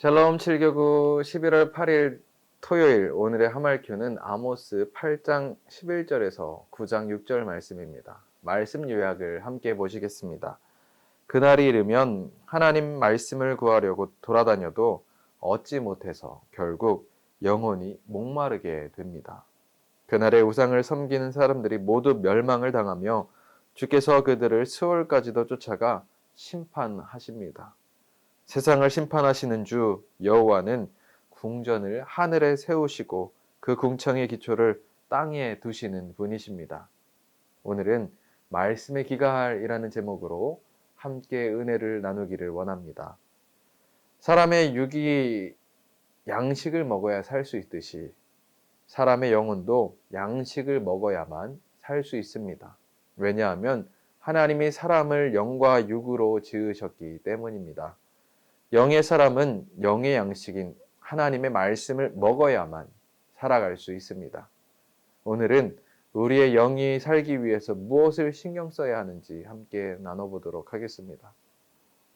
샬롬 7교구 11월 8일 토요일 오늘의 하말큐는 아모스 8장 11절에서 9장 6절 말씀입니다. 말씀 요약을 함께 보시겠습니다. 그날이 이르면 하나님 말씀을 구하려고 돌아다녀도 얻지 못해서 결국 영혼이 목마르게 됩니다. 그날의 우상을 섬기는 사람들이 모두 멸망을 당하며 주께서 그들을 수월까지도 쫓아가 심판하십니다. 세상을 심판하시는 주 여호와는 궁전을 하늘에 세우시고 그 궁창의 기초를 땅에 두시는 분이십니다. 오늘은 말씀의 기가할이라는 제목으로 함께 은혜를 나누기를 원합니다. 사람의 육이 양식을 먹어야 살 수 있듯이 사람의 영혼도 양식을 먹어야만 살 수 있습니다. 왜냐하면 하나님이 사람을 영과 육으로 지으셨기 때문입니다. 영의 사람은 영의 양식인 하나님의 말씀을 먹어야만 살아갈 수 있습니다. 오늘은 우리의 영이 살기 위해서 무엇을 신경 써야 하는지 함께 나눠보도록 하겠습니다.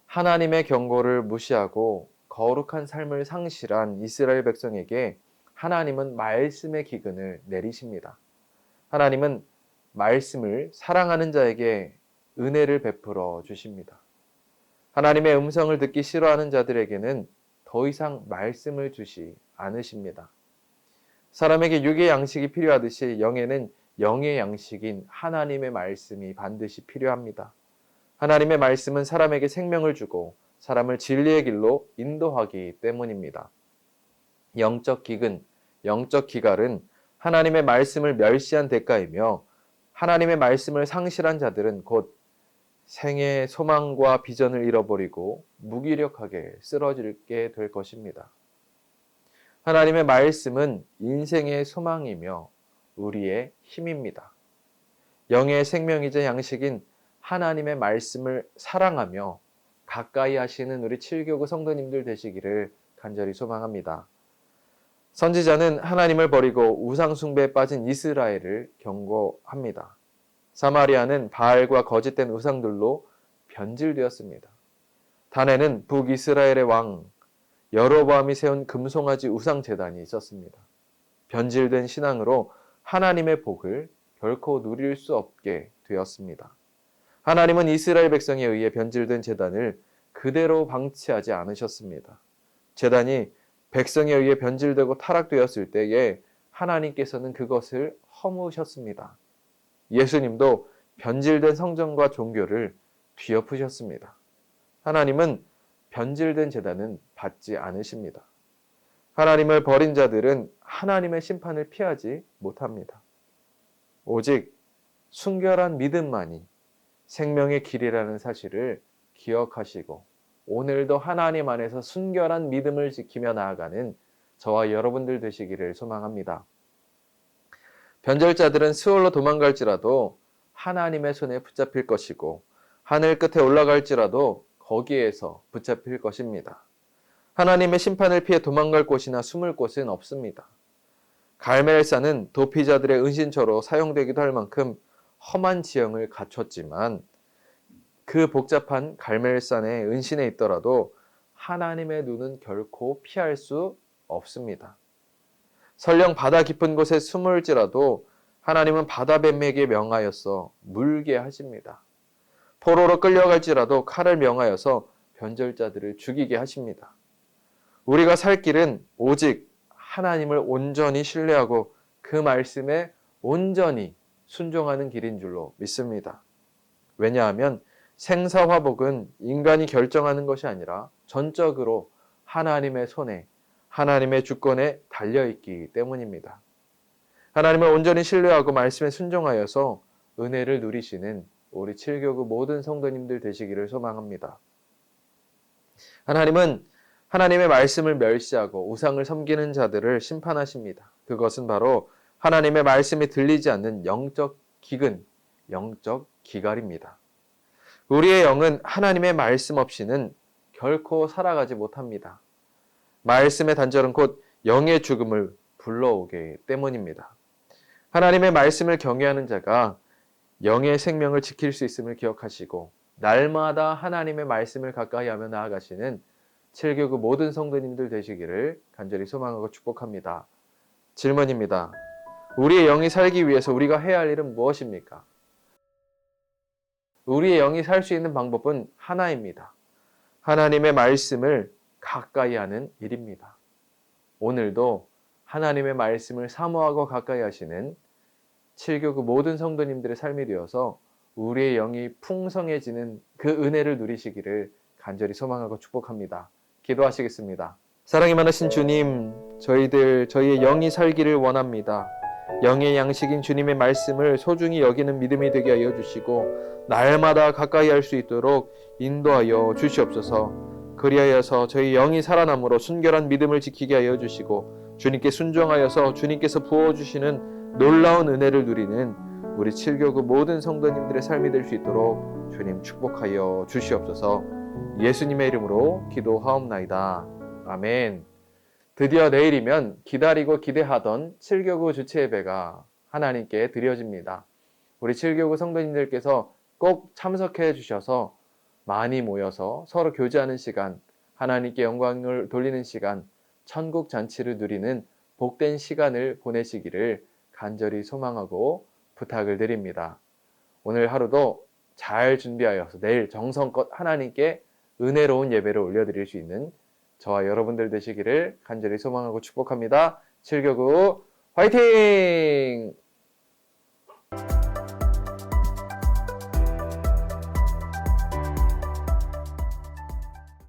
하나님의 경고를 무시하고 거룩한 삶을 상실한 이스라엘 백성에게 하나님은 말씀의 기근을 내리십니다. 하나님은 말씀을 사랑하는 자에게 은혜를 베풀어 주십니다. 하나님의 음성을 듣기 싫어하는 자들에게는 더 이상 말씀을 주시 않으십니다. 사람에게 육의 양식이 필요하듯이 영에는 영의 양식인 하나님의 말씀이 반드시 필요합니다. 하나님의 말씀은 사람에게 생명을 주고 사람을 진리의 길로 인도하기 때문입니다. 영적 기근, 영적 기갈은 하나님의 말씀을 멸시한 대가이며 하나님의 말씀을 상실한 자들은 곧 생의 소망과 비전을 잃어버리고 무기력하게 쓰러지게 될 것입니다. 하나님의 말씀은 인생의 소망이며 우리의 힘입니다. 영의 생명이자 양식인 하나님의 말씀을 사랑하며 가까이 하시는 우리 7교구 성도님들 되시기를 간절히 소망합니다. 선지자는 하나님을 버리고 우상숭배에 빠진 이스라엘을 경고합니다. 사마리아는 바알과 거짓된 우상들로 변질되었습니다. 단에는 북이스라엘의 왕 여로보암이 세운 금송아지 우상 제단이 있었습니다. 변질된 신앙으로 하나님의 복을 결코 누릴 수 없게 되었습니다. 하나님은 이스라엘 백성에 의해 변질된 제단을 그대로 방치하지 않으셨습니다. 제단이 백성에 의해 변질되고 타락되었을 때에 하나님께서는 그것을 허무셨습니다. 예수님도 변질된 성전과 종교를 뒤엎으셨습니다. 하나님은 변질된 재단은 받지 않으십니다. 하나님을 버린 자들은 하나님의 심판을 피하지 못합니다. 오직 순결한 믿음만이 생명의 길이라는 사실을 기억하시고 오늘도 하나님 안에서 순결한 믿음을 지키며 나아가는 저와 여러분들 되시기를 소망합니다. 변절자들은 스올로 도망갈지라도 하나님의 손에 붙잡힐 것이고 하늘 끝에 올라갈지라도 거기에서 붙잡힐 것입니다. 하나님의 심판을 피해 도망갈 곳이나 숨을 곳은 없습니다. 갈멜산은 도피자들의 은신처로 사용되기도 할 만큼 험한 지형을 갖췄지만 그 복잡한 갈멜산의 은신에 있더라도 하나님의 눈은 결코 피할 수 없습니다. 설령 바다 깊은 곳에 숨을지라도 하나님은 바다 뱀에게 명하여서 물게 하십니다. 포로로 끌려갈지라도 칼을 명하여서 변절자들을 죽이게 하십니다. 우리가 살 길은 오직 하나님을 온전히 신뢰하고 그 말씀에 온전히 순종하는 길인 줄로 믿습니다. 왜냐하면 생사화복은 인간이 결정하는 것이 아니라 전적으로 하나님의 손에 하나님의 주권에 달려있기 때문입니다. 하나님을 온전히 신뢰하고 말씀에 순종하여서 은혜를 누리시는 우리 7교구 모든 성도님들 되시기를 소망합니다. 하나님은 하나님의 말씀을 멸시하고 우상을 섬기는 자들을 심판하십니다. 그것은 바로 하나님의 말씀이 들리지 않는 영적 기근, 영적 기갈입니다. 우리의 영은 하나님의 말씀 없이는 결코 살아가지 못합니다. 말씀의 단절은 곧 영의 죽음을 불러오기 때문입니다. 하나님의 말씀을 경외하는 자가 영의 생명을 지킬 수 있음을 기억하시고 날마다 하나님의 말씀을 가까이 하며 나아가시는 7교구 모든 성도님들 되시기를 간절히 소망하고 축복합니다. 질문입니다. 우리의 영이 살기 위해서 우리가 해야 할 일은 무엇입니까? 우리의 영이 살 수 있는 방법은 하나입니다. 하나님의 말씀을 가까이 하는 일입니다. 오늘도 하나님의 말씀을 사모하고 가까이 하시는 7교구 모든 성도님들의 삶이 되어서 우리의 영이 풍성해지는 그 은혜를 누리시기를 간절히 소망하고 축복합니다. 기도하시겠습니다. 사랑이 많으신 주님, 저희들 저희의 영이 살기를 원합니다. 영의 양식인 주님의 말씀을 소중히 여기는 믿음이 되게 하여 주시고 날마다 가까이 할 수 있도록 인도하여 주시옵소서. 그리하여서 저희 영이 살아남으로 순결한 믿음을 지키게 하여 주시고 주님께 순종하여서 주님께서 부어 주시는 놀라운 은혜를 누리는 우리 7교구 모든 성도님들의 삶이 될 수 있도록 주님 축복하여 주시옵소서. 예수님의 이름으로 기도하옵나이다. 아멘. 드디어 내일이면 기다리고 기대하던 7교구 주체 예배가 하나님께 드려집니다. 우리 7교구 성도님들께서 꼭 참석해 주셔서 많이 모여서 서로 교제하는 시간, 하나님께 영광을 돌리는 시간, 천국 잔치를 누리는 복된 시간을 보내시기를 간절히 소망하고 부탁을 드립니다. 오늘 하루도 잘 준비하여서 내일 정성껏 하나님께 은혜로운 예배를 올려드릴 수 있는 저와 여러분들 되시기를 간절히 소망하고 축복합니다. 7교구 화이팅!